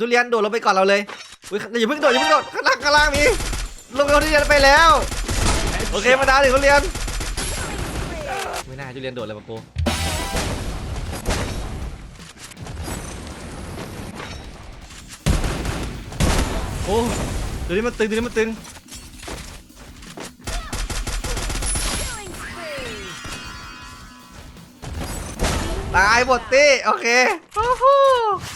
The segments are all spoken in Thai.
ทุเรียนโดดลงไปก่อนเราเลยอุ้ยอย่าเพิ่งโดดอย่าเพิ่งโดดข้างล่างข้างล่างมีลงไปเอาทุเรียนไปแล้ว โอเคมาดาหนึ่งทุเรียน ไม่น่าจุเรียนโดดเลยปะโกโอ้เดี๋ยวนี้มันตึงเดี๋ยวนี้มันตึง ตายหมดตี้โอเค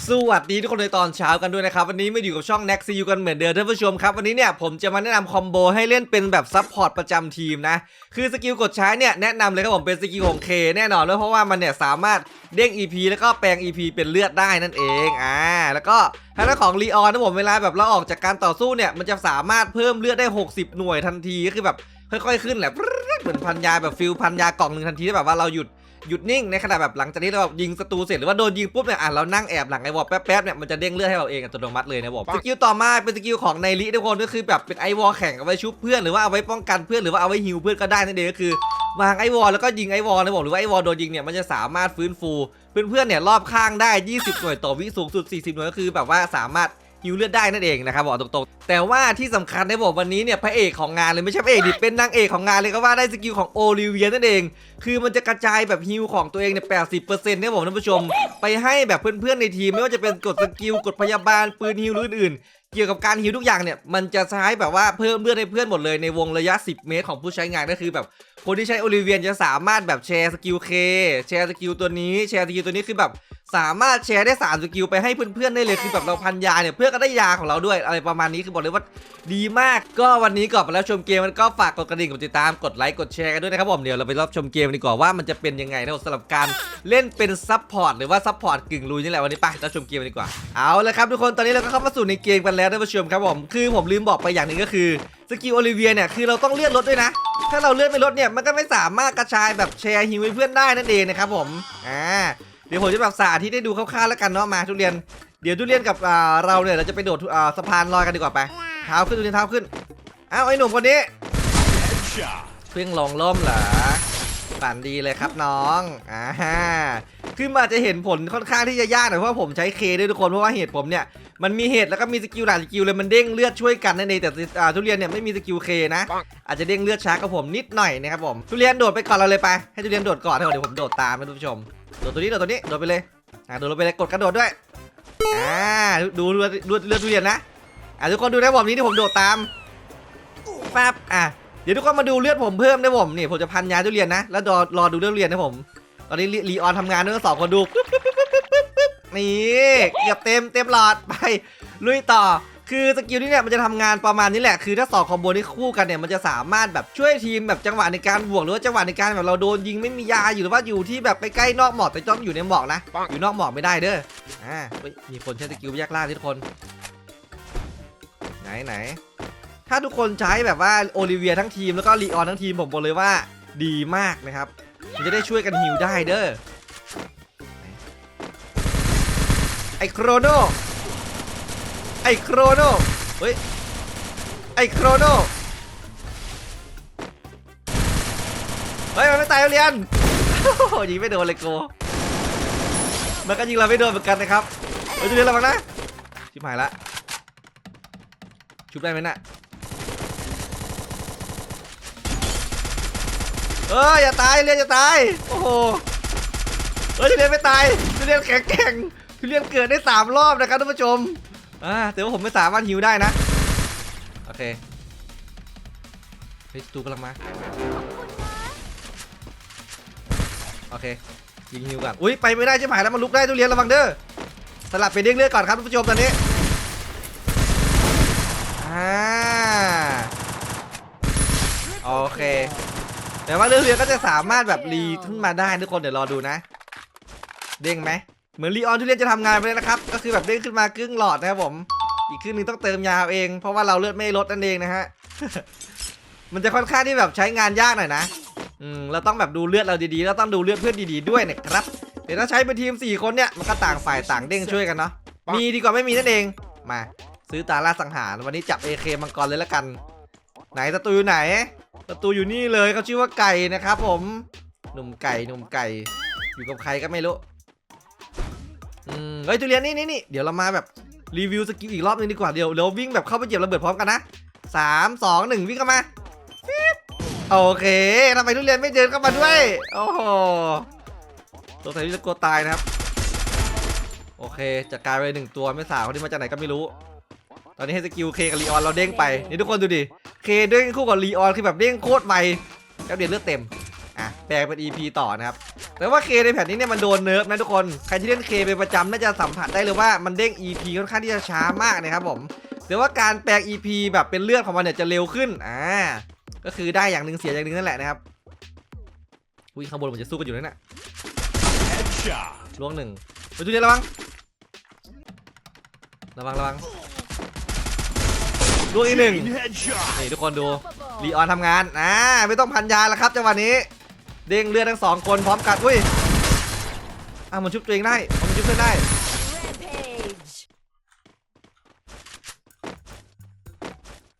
สวัสดีทุกคนในตอนเช้ากันด้วยนะครับ วันนี้มาอยู่กับช่อง n e x t u กันเหมือนเดิมท่านผู้ชมครับ วันนี้เนี่ยผมจะมาแนะนำคอมโบให้เล่นเป็นแบบซับพอร์ตประจำทีมนะ คือสกิลกดใช้เนี่ยแนะนำเลยครับผมเป็นสกิลของ K แน่นอนเลยเพราะว่ามันเนี่ยสามารถเด้ง EP แล้วก็แปลง EP เป็นเลือดได้นั่นเองอ่าแล้วก็ทางด้านของลีออนนะผมเวลาแบบเราออกจากการต่อสู้เนี่ยมันจะสามารถเพิ่มเลือดได้ 60 หน่วยทันทีก็คือแบบค่อยๆ ขึ้นแหละเหมือนพันยาแบบฟิลพันยากล่องหนึ่งทันทีที่แบบว่าเราหยุด หยุดนิ่งในขณะแบบหลังจากนี้เราแบบยิงศัตรูเสร็จหรือว่าโดนยิงปุ๊บเนี่ยอะเรานั่งแอบหลังไอวอลแป๊บๆเนี่ยมันจะเด้งเลือดให้เราเองอัตโนมัติเลยนะบอกสกิลต่อมาเป็นสกิลของไนริทุกคนก็คือแบบเป็นไอวอลแข่งเอาไว้ชุบเพื่อนหรือว่าเอาไว้ป้องกันเพื่อนหรือว่าเอาไว้ฮิวเพื่อนก็ได้นั่นเองก็คือวางไอวอลแล้วก็ยิงไอวอลนะบอกหรือว่าไอวอลโดนยิงเนี่ยมันจะสามารถฟื้นฟูเพื่อนๆเนี่ยรอบข้างได้ 20 หน่วยต่อวิสูงสุด 40 หน่วยก็คือแบบว่าสามารถ ฮิวเลือดได้นั่นเองนะครับบอกตรงๆ แต่ว่าที่สำคัญในบอกวันนี้เนี่ยพระเอกของงานเลยไม่ใช่พระเอกดิเป็นนางเอกของงานเลยก็ว่าได้สกิลของโอลิเวียนั่นเอง คือมันจะกระจายแบบฮิวของตัวเองเนี่ยแปดสิบเปอร์เซ็นต์เนี่ยผมท่านผู้ชม ไปให้แบบเพื่อนๆในทีมไม่ว่าจะเป็นกดสกิลกดพยาบาลปืนฮิวหรืออื่นๆเกี่ยวกับการฮิวทุกอย่างเนี่ยมันจะใช้แบบว่าเพิ่มเลือดให้เพื่อนหมดเลยในวงระยะ 10 เมตรของผู้ใช้งานก็คือแบบคนที่ใช้โอลิเวียจะสามารถแบบแชร์สกิลเคแชร์สกิลตัวนี้แชร์สกิลตัวนี้คือแบบสามารถแชร์ได้3สกิลไปให้เพื่อนๆได้เลยคือแบบเราพันยาเนี่ยเพื่อนก็ได้ยาของเราด้วยอะไรประมาณนี้คือบอกเลยว่าดีมาก ก็วันนี้ก่อนไปแล้วชมเกมมันก็ฝากกดกระดิ่งกดติดตามกดไลค์กดแชร์กันด้วยนะครับผมเดี๋ยวเราไปรับชมเกมดีกว่าว่ามันจะเป็นยังไงนะครับสำหรับการเล่นเป็นซับพอร์ตหรือว่าซับพอร์ตกึ่งลุยนี่แหละวันนี้ไปรับชมเกมดีกว่าเอาละครับทุกคนตอนนี้เราก็เข้ามาสู่ในเกมกันแล้วท่านผู้ชมครับผมคือผมลืมบอกไปอย่างหนึ่งก็คือสกิลโอลิเวียเนี่ยคือเราต้องเลื่อนรถด้วยนะ ถ้าเราเลื่อนไม่ลดเนี่ยมันก็ไม่สามารถกระจายแบบแชร์ฮิวให้เพื่อนได้นั่นเองนะครับผมอ่า ดี๋ยวผมจะแบบสาธิตให้ดูคร่าวๆแล้วกันเนาะมาทุเรียน เดี๋ยวทุเรียนกับเราเนี่ยเราจะไปโดดสะพานลอยกันดีกว่าไป เท้าขึ้นทุเรียนเท้าขึ้น อ้าวไอ้หนุ่มคนนี้เพิ่งลงล่มเหรอฝันดีเลยครับน้อง อ่าคือมันอาจะเห็นผลค่อนข้างที่จะยากหน่อยเพราะผมใช้เคด้วยทุกคนเพราะว่าเหตุผมเนี่ยมันมีเหตุแล้วก็มีสกิลหลายสกิลเลยมันเด้งเลือดช่วยกันนั่นเองแต่ทุเรียนเนี่ยไม่มีสกิลเคนะ อาจจะเด้งเลือดช้ากับผมนิดหน่อยนะครับผมทุเรียนโดดไปก่อนเราเลยไปให้ทุเรียนโดดก่อนเดี๋ยวผมโดดตามนะท่านผู้ชม โดดตัวนี้โดดตัวนี้โดดไปเลยอ่าโดดลงไปเลยกดกระโดดด้วยอ่าดูดูดูเลือทุเรียนนะอ่าทุกคนดูนะผมนี้ที่ผมโดดตามปั๊บอะเดี๋ยวทุกคนมาดูเลือดผมเพิ่มนะผมนี่ผมจะพันยาทุเรียนนะแล้วรอรอดูเลือดทุเรียนนะผม ตอนนี้ลีออนทำงานด้วยสองคนดูนี่เกือบเต็มเต็มหลอดไปลุยต่อ คือสกิลนี้เนี่ยมันจะทำงานประมาณนี้แหละ คือถ้าสองคอมโบนี้คู่กันเนี่ยมันจะสามารถแบบช่วยทีมแบบจังหวะในการบวกหรือว่าจังหวะในการแบบเราโดนยิงไม่มียาอยู่หรือว่าอยู่ที่แบบใกล้ๆนอกหมอกแต่ต้องอยู่ในหมอกนะ อยู่นอกหมอกไม่ได้เด้อ อ่ามีคนใช้สกิลแยกล่าทุกคน ไหนไหน ถ้าทุกคนใช้แบบว่าโอลิเวียทั้งทีมแล้วก็ลีออนทั้งทีมผมบอกเลยว่าดีมากนะครับ มันจะได้ช่วยกันฮิวได้เด้อ ไอโครโน ไอโครโนเฮ้ย ไอโครโนเฮ้ย มันไม่ตายเรียนโหยิงไม่โดนเลยโกมันก็ยิงเราไม่โดนเหมือนกันนะครับเฮ้ยจะเรียนระวังนะ ชิบหายละ ชุบได้ไหมน่ะเอ้ยอย่าตายเรียนอย่าตาย โอ้โหเฮ้ยทุเรียนไม่ตายทุเรียนแข็งแกร่งทุเรียนเกิดได้สามรอบนะครับท่านผู้ชม อ่าแต่ว่าผมไม่สามารถฮิวได้นะ โอเคเฮ้ยตูกำลังมา โอเค ยิงฮิวก่อน อุ้ยไปไม่ได้ใช่ไหมแล้วมันลุกได้ทุเรียนระวังเด้อ สลับไปเด้งเลือดก่อนครับท่านผู้ชมตอนนี้ อ่า โอเค แต่ว่าเรื่องเรียนก็จะสามารถแบบรีขึ้นมาได้ทุกคนเดี๋ยวรอดูนะ เด้งไหม เหมือนลีออนทุเรียนจะทำงานไปเลยนะครับ ก็คือแบบเด้งขึ้นมาครึ่งหลอดนะครับผม อีกครึ่งหนึงต้องเติมยาเอาเอง เพราะว่าเราเลือดไม่ลดนั่นเองนะฮะ มันจะค่อนข้างที่แบบใช้งานยากหน่อยนะ อืม เราต้องแบบดูเลือดเราดีๆ แล้วต้องดูเลือดเพื่อนดีๆด้วยนะครับเดี๋ยวถ้าใช้เป็นทีม 4 คนเนี่ย มันก็ต่างฝ่ายต่างเด้งช่วยกันเนาะ มีดีกว่าไม่มีนั่นเอง มา ซื้อตาล่าสังหาร วันนี้จับ AK มังกรเลยละกัน ไหนศัตรูอยู่ไหนศัตรูอยู่นี่เลยเขาชื่อว่าไก่นะครับผม หนุ่มไก่ หนุ่มไก่ อยู่กับใครก็ไม่รู้ อืมเฮ้ยทุเรียนนี่นี่นี่เดี๋ยวเรามาแบบรีวิวสกิลอีกรอบนึงดีกว่าเดี๋ยวเดี๋ยววิ่งแบบเข้าไปเหยียบระเบิดพร้อมกันนะสามสองหนึ่งวิ่งเข้ามาปิ๊บโอเคทำไมทุเรียนไม่เดินเข้ามาด้วย โอ้โหตัวใส่ที่จะกลัวตายนะครับ โอเคจัดการไปหนึ่งตัวไม่สาวคนที่มาจากไหนก็ไม่รู้ ตอนนี้ให้สกิลเคกับลีออนเราเด้งไปนี่ทุกคนดูดิเคเด้งคู่กับลีออนคือแบบเด้งโคตรไวแล้วเดียนเลือดเต็มอะแปลงเป็น EP ต่อนะครับ แต่ว่าเคในแผ่นนี้เนี่ยมันโดนเนิร์ฟนะทุกคน ใครที่เล่นเคเป็นประจำน่าจะสัมผัสได้เลยว่ามันเด้ง EP ค่อนข้างที่จะช้ามากนะครับผมแต่ว่าการแปลง EP แบบเป็นเลือดของมันเนี่ยจะเร็วขึ้น อ่า ก็คือได้อย่างหนึ่งเสียอย่างหนึ่งนั่นแหละนะครับ อุ้ยข้างบนมันจะสู้กันอยู่นั่นน่ะล่วงหนึ่งไปดูเดียวระวัง ระวังระวังล่วงอีกหนึ่งนี่ทุกคนดู ลีออนทำงาน อ่า ไม่ต้องพันยาแล้วครับจังหวะนี้ เด้งเลือดทั้งสองคนพร้อมกันอุ้ยอะมันชุบตัวเองได้มันชุบเพื่อนได้ Rampage.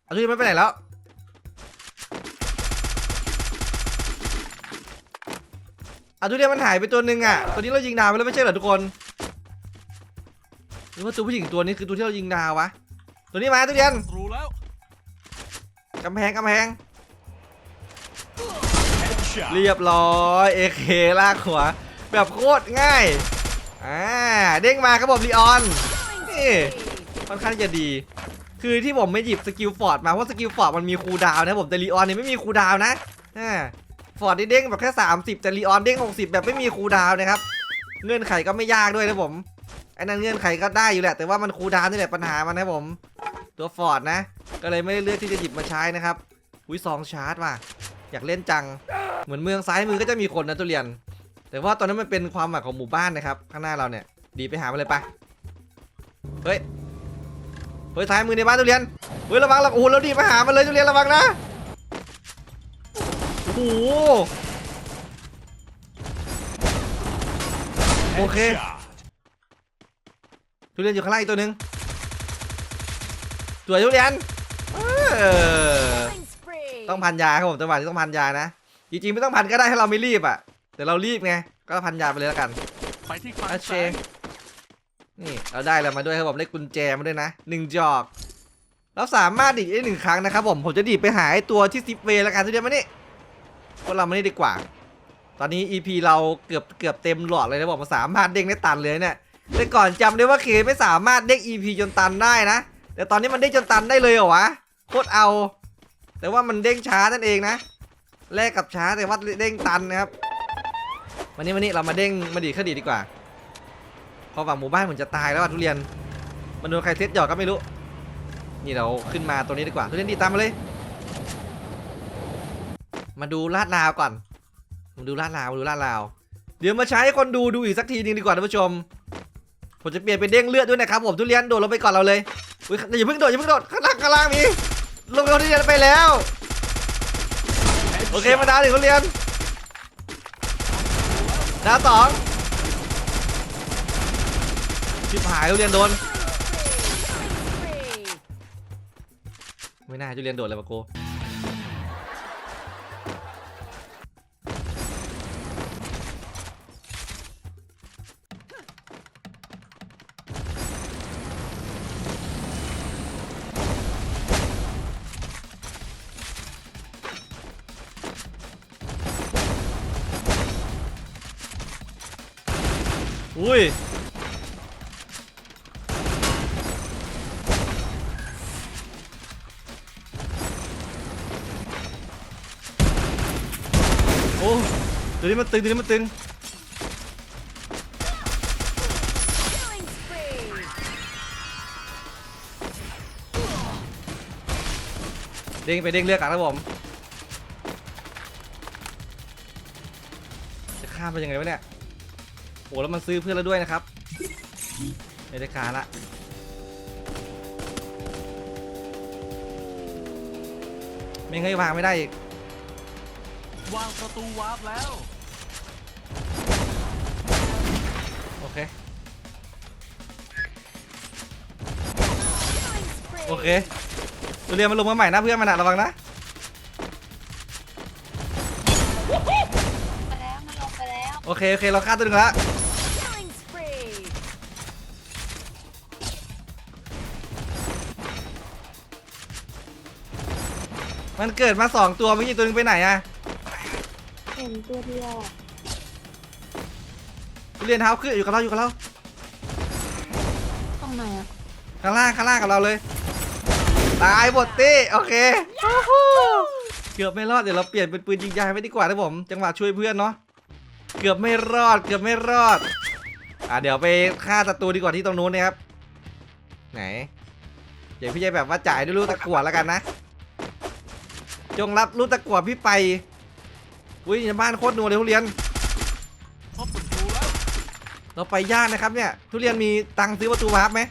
เอาทุกคนไม่ไปไหนแล้วเอาทุเรียนมันหายไปตัวหนึ่งอะ ตัวนี้เรายิงดาวไปแล้วไม่ใช่เหรอทุกคน หรือว่าตัวผู้หญิงตัวนี้คือตัวที่เรายิงดาววะ ตัวนี้มาทุเรียนรู้แล้วกำแพงกำแพง Headshot. เรียบร้อยเอเคลากหัว แบบโคตรง่ายอ่าเด้งมาครับผมลีออนนี่ค่อนข้างจะดี คือที่ผมไม่หยิบสกิลฟอร์ดมาเพราะสกิลฟอร์ดมันมีคูลดาวน์นะผมแต่ลีออนเนี่ยไม่มีคูลดาวน์นะอ่าฟอร์ดนี่เด้งแบบแค่ 30 แต่ลีออนเด้ง 60 แบบไม่มีคูลดาวน์นะครับเงื่อนไขก็ไม่ยากด้วยนะผมไอ้นั่นเงื่อนไขก็ได้อยู่แหละ แต่ว่ามันคูลดาวน์นี่แหละปัญหามันนะผม ตัวฟอร์ดนะ ก็เลยไม่ได้เลือกที่จะหยิบมาใช้นะครับอุ้ยซองชาร์จว่ะ อยากเล่นจัง เหมือนเมืองซ้ายมือก็จะมีคนนะตุเรียน แต่ว่าตอนนั้นมันเป็นความหมายของหมู่บ้านนะครับ ข้างหน้าเราเนี่ย ดีไปหามาเลยปะเฮ้ย เฮ้ยซ้ายมือในบ้านทุเรียน เฮ้ยระวังระโอ้โหเราดีไปหามันเลยทุเรียนระวังนะ โอ้โห โอเค Headshot. ทุเรียนอยู่ข้างล่างอีกตัวหนึ่งสวยทุเรียน เออ ต้องพันยาครับผมจังหวะที่ต้องพันยานะจริงๆไม่ต้องพันก็ได้ถ้าเราไม่รีบอะแต่เรารีบไงก็พันยาไปเลยแล้วกันไปที่คลังโอเคนี่เราได้อะไรมาด้วยครับผมได้กุญแจมาด้วยนะหนึ่งจอกเราสามารถดีดได้หนึ่งครั้งนะครับผมผมจะดีดไปหาไอ้ตัวที่ซิปเวย์แล้วกันทุเรียนมานี่พวกเรามานี่ดีกว่า ตอนนี้ EP เราเกือบเกือบเต็มหลอดเลยนะบอกมาสามารถเด้งได้ตันเลยเนี่ยแต่ก่อนจำได้ว่าเคไม่สามารถเด้ง EP จนตันได้นะ แต่ตอนนี้มันเด้งจนตันได้เลยเหรอวะโคตรเอา แต่ว่ามันเด้งช้านั่นเองนะแลกกับช้าแต่ว่าเด้งตันนะครับ วันนี้วันนี้เรามาเด้งมาดีดข้าดีดีกว่า พอฝั่งหมู่บ้านเหมือนจะตายแล้วอะทุเรียน มันโดนใครเซตหยอกก็ไม่รู้ นี่เราขึ้นมาตัวนี้ดีกว่าทุเรียนดีตามมาเลย มาดูลาดราวก่อนมาดูลาดราวมาดูลาดราว เดี๋ยวมาใช้คนดูดูอีกสักทีนึงดีกว่าท่านผู้ชม ผมจะเปลี่ยนเป็นเด้งเลือดด้วยนะครับผมทุเรียนโดดลงไปก่อนเราเลยอุ้ยอย่าเพิ่งโดดอย่าเพิ่งโดดข้างล่างข้างล่างมี ลงไปเขาทุเรียนไปแล้ว โอเคมาดาวหนึ่งเขาเรียนดาวสองชิบหายเขาเรียนโดน ไม่น่าจะเรียนโดดเลยปะโก อุ้ยโอ้ตัวนี้มันตึงตัวนี้มันตึงเด้งไปเด้งเลือกกันครับผมจะข้ามไปยังไงวะเนี่ย อ้แล้วมันซื้อเพื่อนแล้วด้วยนะครับไม่ได้ขาละไม่เคยวางไม่ได้อีกวางประตูวาร์ปแล้ว โอเค Killing spree. โอเคตัวเรียนมันลงมาใหม่นะเพื่อนมันอะระวังนะไปแล้วมันลงไปแล้วโอเค โอเค เราฆ่าตัวหนึงแล้ว มันเกิดมาสองตัวเมื่อกี้ตัวหนึงไปไหนอะเห็นตัวเดียวอะทุเรียนเท้าขึ้นอยู่กับเราอยู่กับเราตรงไหนอะข้างล่างข้างล่างกับเราเลย ตายหมดตี้โอเคเกือบไม่รอดเดี๋ยวเราเปลี่ยนเป็นปืนยิงยางไปดีกว่านะผม จังหวะช่วยเพื่อนเนาะเกือบไม่รอดเกือบไม่รอด อะเดี๋ยวไปฆ่าศัตรูดีกว่าที่ตรงนู้นนะครับไหน เดี๋ยวพี่จะแบบว่าจ่ายด้วยลูกตะกั่วแล้วกันนะ จงรับลูกตะกั่วพี่ไป อุ้ยในบ้านโคตรนัวเลยทุเรียนพบศัตรูแล้วเราไปยากนะครับเนี่ย ทุเรียนมีตังค์ซื้อประตูวาร์ปไหม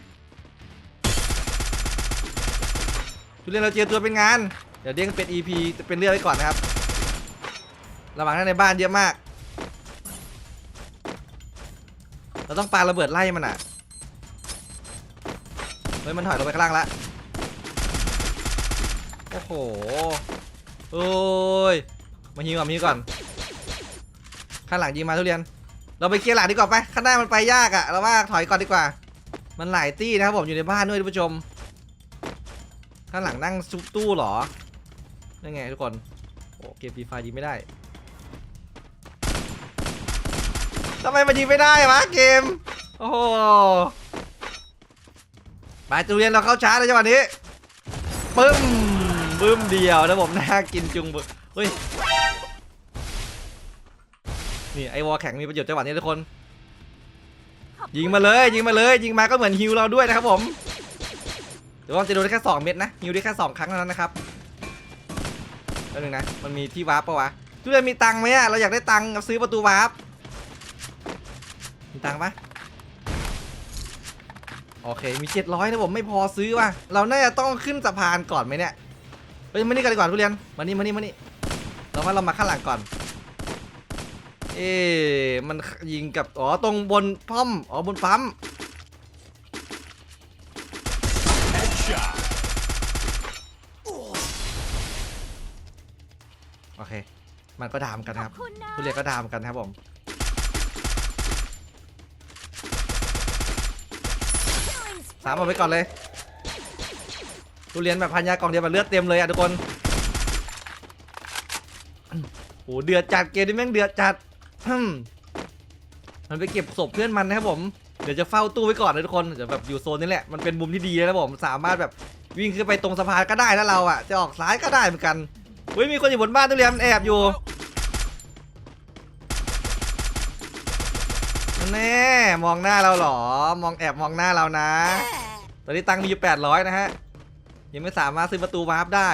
ทุเรียนเราเจอตัวเป็นงาน เดี๋ยวเด้งเป็น EP จะเป็นเรื่องไว้ก่อนนะครับ ระหว่างนั้นในบ้านเยอะมาก เราต้องปาระเบิดไล่มันอะ เฮ้ยมันถอยลงไปข้างล่างละ โอ้โห โอ้ย มาฮิวก่อนมาฮิวก่อน ข้างหลังยิงมาทุเรียน เราไปเคลียร์หลังดีกว่าไป ข้างหน้ามันไปยากอะเราว่าถอยก่อนดีกว่า มันหลายตี้นะครับผมอยู่ในบ้านด้วยท่านผู้ชม ข้างหลังนั่งซุปตู้เหรอนั่นไงทุกคน โอ้เกมฟรีไฟยิงไม่ได้ทำไมมันยิงไม่ได้วะเกม โอ้โหไปตูเรียนเราเข้าช้าเลยจังหวะนี้ ปึ้ม ปึ้มเดียวนะผมน่ากินจุงเบอเฮ้ยนี่ไอวอลแข็งมีประโยชน์จังหวะนี้ทุกคน ยิงมาเลยยิงมาเลยยิงมาก็เหมือนฮิวเราด้วยนะครับผมแต่ว่าจะโดนได้แค่ 2 เม็ดนะฮิวได้แค่ 2 ครั้งเท่านั้นนะครับแล้วหนึ่งนะมันมีที่วาร์ปปะวะทุกคนมีตังค์ไหมอะเราอยากได้ตังค์ซื้อประตูวาร์ปมีตังค์ปะโอเคมี 700นะผมไม่พอซื้อว่ะเราน่าจะต้องขึ้นสะพานก่อนไหมเนี่ย เฮ้ยมานี่กันดีกว่าทุเรียนมานี่มานี่มานี่เราว่าเรามาข้างหลังก่อน เอ๊ะมันยิงกับอ๋อตรงบนป้อมอ๋อบนปั๊มโอเค มันก็ดามกันครับทุเรียนก็ดามกันครับผมสามเอาไปก่อนเลย ทุเรียนแบบพันยากล่องเดียวแบบเลือดเต็มเลยอะทุกคนโอ้เดือดจัดเกมนี้แม่งเดือดจัดมันไปเก็บศพเพื่อนมันนะครับผม เดี๋ยวจะเฝ้าตู้ไว้ก่อนนะทุกคนเดี๋ยวแบบอยู่โซนนี้แหละ มันเป็นมุมที่ดีนะครับผม สามารถแบบวิ่งขึ้นไปตรงสะพานก็ได้นะเราอะ จะออกซ้ายก็ได้เหมือนกันเฮ้ยมีคนอยู่บนบ้านทุเรียนมันแอบอยู่แน่มองหน้าเราเหรอ มองแอบมองหน้าเรานะ ตอนนี้ตังค์มีอยู่800นะฮะ ยังไม่สามารถซื้อประตูวาร์ปได้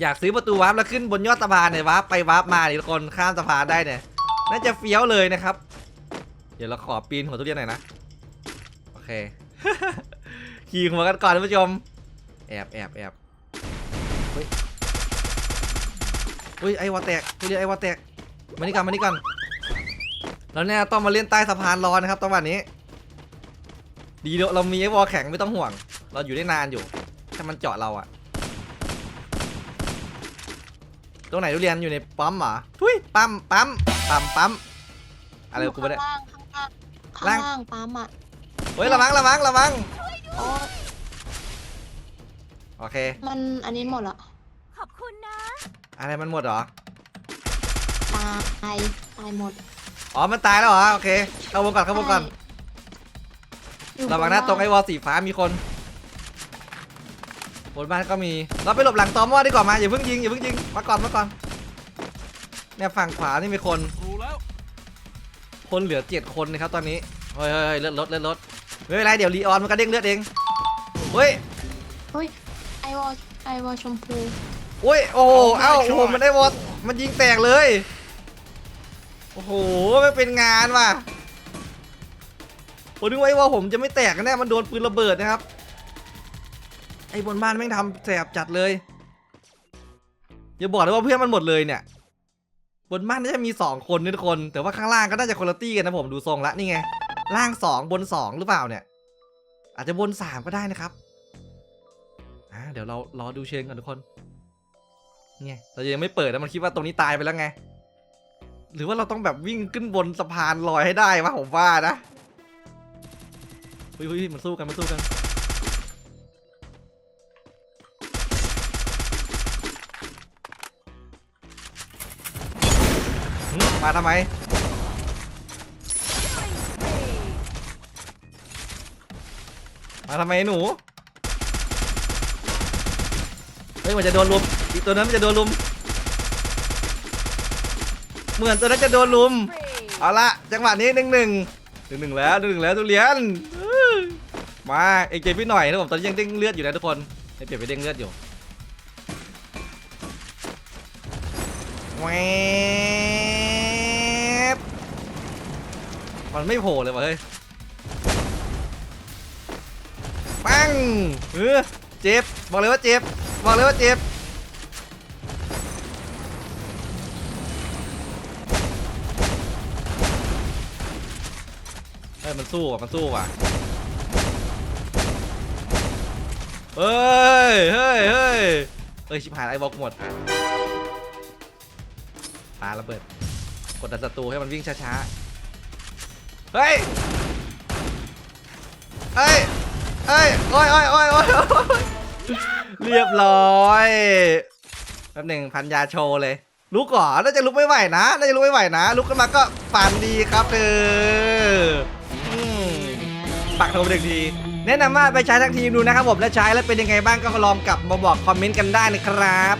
อยากซื้อประตูวาร์ปแล้วขึ้นบนยอดสะพานเนี่ยวาร์ปไปวาร์ปมาเนี่ยทุกคนข้ามสะพานได้เนี่ยน่าจะเฟี้ยวเลยนะครับ เดี๋ยวเราขอปีนหัวทุเรียนหน่อยนะโอเคขี่หัวกันก่อนท่านผู้ชมแอบแอบแอบเฮ้ยเฮ้ยไอ้วอแตกทุเรียนไอ้วอแตกมานี่ก่อนมานี่ก่อนแล้วเนี่ยต้องมาเล่นใต้สะพานรอนะครับตอนวันนี้ ดีเดี๋ยวเรามีไอ้วอแข็งไม่ต้องห่วง เราอยู่ได้นานอยู่ ถ้ามันเจาะเราอะตรงไหนทุเรียนอยู่ในปั๊มเหรอทุยปั๊มปั๊มปั๊มปั๊มอะไรยู่กูไม่ได้ ข้างล่างข้างล่างข้างล่างปั๊มอะเฮ้ยระวังระวังระวังโอ้โอเค มันอันนี้หมดละขอบคุณนะ อะไรมันหมดเหรอ ตายตายหมดอ๋อ มันตายแล้วเหรอ โอเค เข้าวงก่อนเข้าวงก่อน ใช่อยู่ระวังนะบตรงไอ้วอลสีฟ้ามีคน บนบ้านก็มี เราไปหลบหลังตอมอดีกว่ามาอย่าเพิ่งยิงอย่าเพิ่งยิงมาก่อนมาก่อนเนี่ยฝั่งขวานี่มีคนศัตรูแล้ว คนเหลือเจ็ดคนนะครับตอนนี้เฮ้ยเฮ้ยเฮ้ยเลือดลดเลือดลดไม่เป็นไรเดี๋ยวรีออนมันก็เด้งเลือดเองเฮ้ยเฮ้ยไอวอลไอวอลชมพูโอ้ยโอ้โหเอ้าโอ้โหมันได้วอดมันยิงแตกเลยโอ้โหไม่เป็นงานว่ะผมนึกว่าไอ้วอลผมจะไม่แตกกันแน่มันโดนปืนระเบิดนะครับ ไอ้บนบ้านแม่งทำแสบจัดเลย อย่าบอกเลยว่าเพื่อนมันหมดเลยเนี่ย บนบ้านน่าจะมีสองคนนี่ทุกคน แต่ว่าข้างล่างก็น่าจะคนละตี้กันนะผมดูทรงละนี่ไง ล่างสองบนสองหรือเปล่าเนี่ย อาจจะบนสามก็ได้นะครับอ่าเดี๋ยวเรารอดูเชิงก่อนทุกคนเนี่ยเรายังไม่เปิดนะมันคิดว่าตรงนี้ตายไปแล้วไง หรือว่าเราต้องแบบวิ่งขึ้นบนสะพานลอยให้ได้วะผมว่านะเฮ้ยเฮ้ยมันสู้กันมันสู้กัน มาทำไม มาทำไมหนู เฮ้ยมันจะโดนลุม อีกตัวนั้นมันจะโดนลุม เหมือนตัวนั้นจะโดนลุม เอาละจังหวะนี้หนึ่งหนึ่งหนึ่งหนึ่งแล้วหนึ่งหนึ่งแล้วทุเรียน มาเอ็งเจพี่หน่อยนะผมตอนนี้ยังเด้งเลือดอยู่นะทุกคนให้เปลี่ยนไปเด้งเลือดอยู่แหวบ มันไม่โผล่เลยว่ะเฮ้ยปังเออเจ็บ บอกเลยว่าเจ็บ บอกเลยว่าเจ็บ เฮ้ย มันสู้อะ มันสู้อะ เฮ้ย เฮ้ย เฮ้ย เฮ้ย ชิบหายไอ้บล็อกหมดปาระเบิด กดดันศัตรูให้มันวิ่งช้าๆ เฮ้ยเฮ้ยเฮ้ยโอ้ยโอ้ยโอ้ยโอ้ยเรียบร้อยแป๊บหนึ่งพันยาโชว์เลยลุกก่อนน่าจะลุกไม่ไหวนะน่าจะลุกไม่ไหวนะ ลุกขึ้นมาก็ฝันดีครับเอออืมปักโทรไปหนึ่งทีแนะนำว่าไปใช้ทั้งทีมดูนะครับผมและใช้แล้วเป็นยังไงบ้างก็ลองกลับมาบอกคอมเมนต์กันได้นะครับ